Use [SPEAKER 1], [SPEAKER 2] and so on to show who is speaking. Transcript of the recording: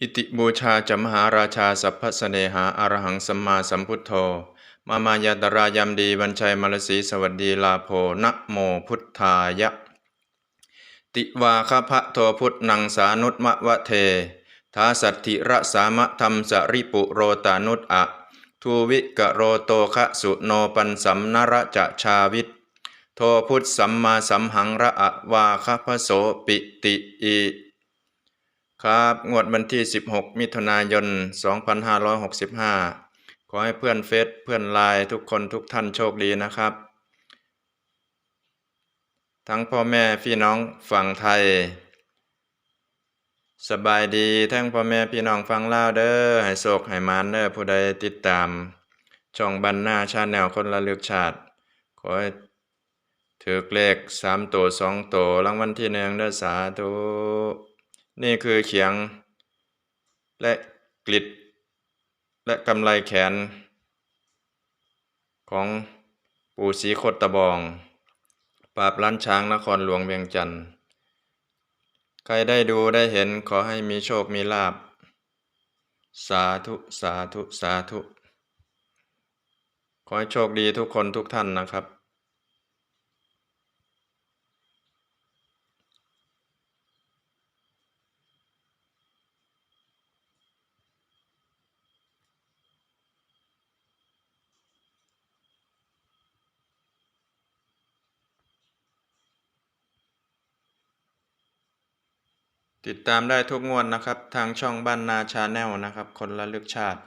[SPEAKER 1] อิติบูชาจะมหาราชาสัพพสเนหาอารหังสัมมาสัมพุทโธ มามายาตรายามดีวันชัยมรสีสวัสดีลาโภนะโมพุทธายะ ติวาคพะโทพุทธนังสานุตมะวะเท ทาสัตถิระสามะธรรมสริปุโรตานุตอะทูวิกะโรโตคะสุโนปันสัมนระจะชาวิต โทพุทธสัมมาสัมหังระอะวาคพโสปิติอี ครับงวดวันที่ 16 มิถุนายน 2565 ขอให้เพื่อนเฟซเพื่อนไลน์ทุกคนทุกท่านโชคดีนะครับ ทั้งพ่อแม่พี่น้องฝั่งไทย สบายดีทั้งพ่อแม่พี่น้องฟังลาวเด้อให้โศกให้มานเด้อผู้ใดติดตาม ช่องบันหน้าชาแนลคนละลึกชาติ ขอให้ถือเลขสามตัวสองตัวรางวัลที่หนึ่งเด้อสาธุ นี่คือเขียง และกลิด และกำไลแขน ของปู่ศรีโคตตะบอง ปราบล้านช้างนครหลวงเวียงจันทร์ ใครได้ดูได้เห็นขอให้มีโชคมีลาบ สาธุ สาธุ สาธุ ขอให้โชคดีทุกคนทุกท่านนะครับ ติดตามได้ทุกงวดนะครับ ทางช่องบ้านนาชาแนลนะครับ คนละลึกชาติ